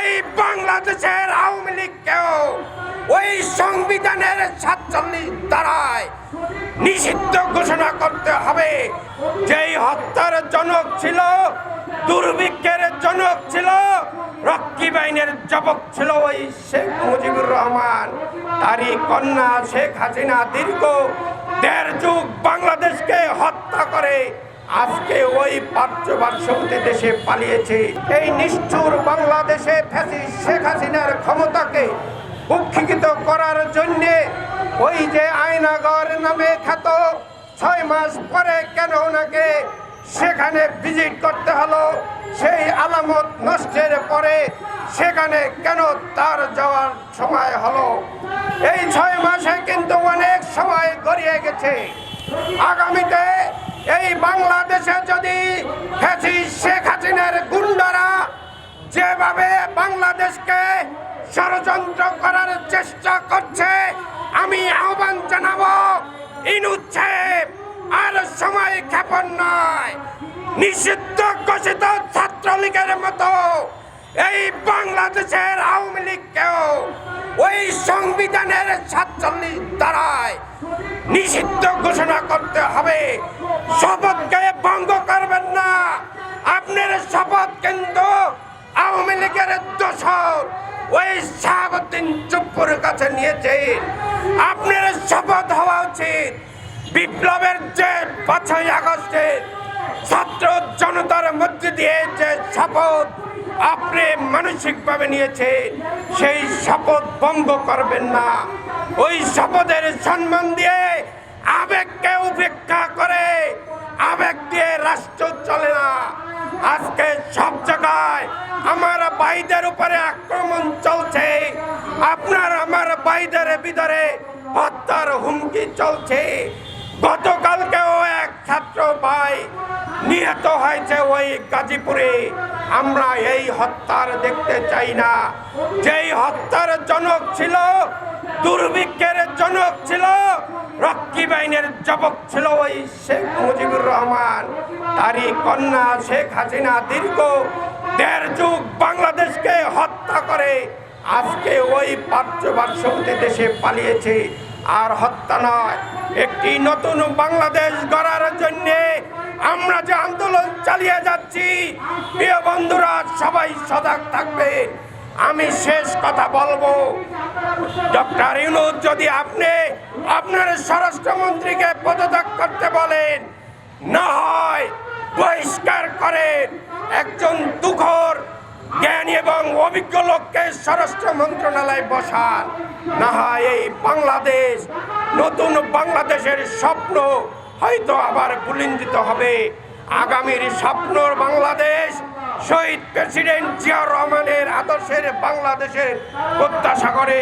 এই বাংলাদেশের আওয়ামী লীগকেও ওই সংবিধানের সাতচল্লিশ দ্বারায় নিষিদ্ধ ঘোষণা করতে হবে। যেই হত্যার জনক ছিল, দুর্ভিক্ষের জনক ছিল, রক্ষী বাহিনীর জবক ছিল ওই শেখ মুজিবুর রহমান। তারই কন্যা শেখ হাসিনা দীর্ঘ দেড় যুগ বাংলাদেশকে হত্যা করে আজকে ওই পার্শ্ববর্তী দেশে পালিয়েছে। এই নিষ্ঠুর বাংলাদেশে ফ্যাসিস্ট শেখ হাসিনার ক্ষমতাকে উক্ষিত করার জন্যে ওই যে আয়নাগর নামে খ্যাত, ছয় মাস পরে কেন ওনাকে সেখানে ভিজিট করতে হলো? সেই আলামত নষ্টের পরে সেখানে কেন তার যাওয়ার সময় হলো? এই ছয় মাসে কিন্তু অনেক সময় গড়িয়ে গেছে। আগামীতে এই বাংলাদেশে যদি শেখ হাসিনার গুন্ডারা যেভাবে বাংলাদেশকে ষড়যন্ত্র করার চেষ্টা করছে, আমি আহ্বান জানাব ইনুচ্ছেদ আর সময় ক্ষেপণ নয়। নিষিদ্ধ ঘোষিত ছাত্রলীগের মতো এই বাংলাদেশের আওয়ামী লীগকেও ওই সংবিধানের সাতচল্লিশ দ্বারায় নিষিদ্ধ ঘোষণা করতে হবে। শপথকে ভঙ্গ করবেন না। আপনার শপথ কিন্তু আওয়ামী লীগের দোষর। ওই শাহাবুদ্দিন চুপ্পুর কাছে নিয়েছেন। আপনার শপথ হওয়া উচিত। বিপ্লবের যে পাঁচই আগস্টের ছাত্র জনতার মধ্যে দিয়ে যে শপথ আপনি মানসিকভাবে নিয়েছেন সেই শপথ ভঙ্গ করবেন না। ওই শপথের সম্মান দিয়ে আবেগকে উপেক্ষা করে, আবেগ দিয়ে রাষ্ট্র চলে না। আজকে সব জায়গায় আমার ভাইদের উপরে আক্রমণ চলছে। আপনার আমার ভাইদের ভিতরে হত্যার হুমকি চলছে। গতকালকেও এক ছাত্র ভাই নিহত হয়েছে ওই গাজীপুরে। আমরা এই হত্যার দেখতে চাই না। যেই হত্যার জনক ছিল, দুর্ভিক্ষের জনক ছিল, রক্ষী বাহিনীর জবক ছিল ওই শেখ মুজিবুর রহমান। তারই কন্যা শেখ হাসিনা দীর্ঘ দেড় যুগ বাংলাদেশকে হত্যা করে আজকে ওই পার্শ্ববর্তী দেশে পালিয়েছে। আর হত্যা নয়, একটি নতুন বাংলাদেশ গড়ার জন্য আমরা যে আন্দোলন চালিয়ে যাচ্ছি, প্রিয় বন্ধুরা, সবাই সজাগ থাকবে। আমি শেষ কথা বলব। ডক্টর ইউনুস, যদি আপনি আপনার স্বরাষ্ট্রমন্ত্রীকে পদত্যাগ করতে বলেন, না হয় বহিষ্কার করেন। একজন দুঃখর জ্ঞানী এবং অভিজ্ঞ লোককে স্বরাষ্ট্র মন্ত্রণালয়ে বসান। না হয় এই বাংলাদেশ, নতুন বাংলাদেশের স্বপ্ন হয়তো আবার পুলিন্দিত হবে। আগামীর স্বপ্নর বাংলাদেশ, শহীদ প্রেসিডেন্ট জিয়া রহমানের আদর্শের বাংলাদেশের প্রত্যাশা করে।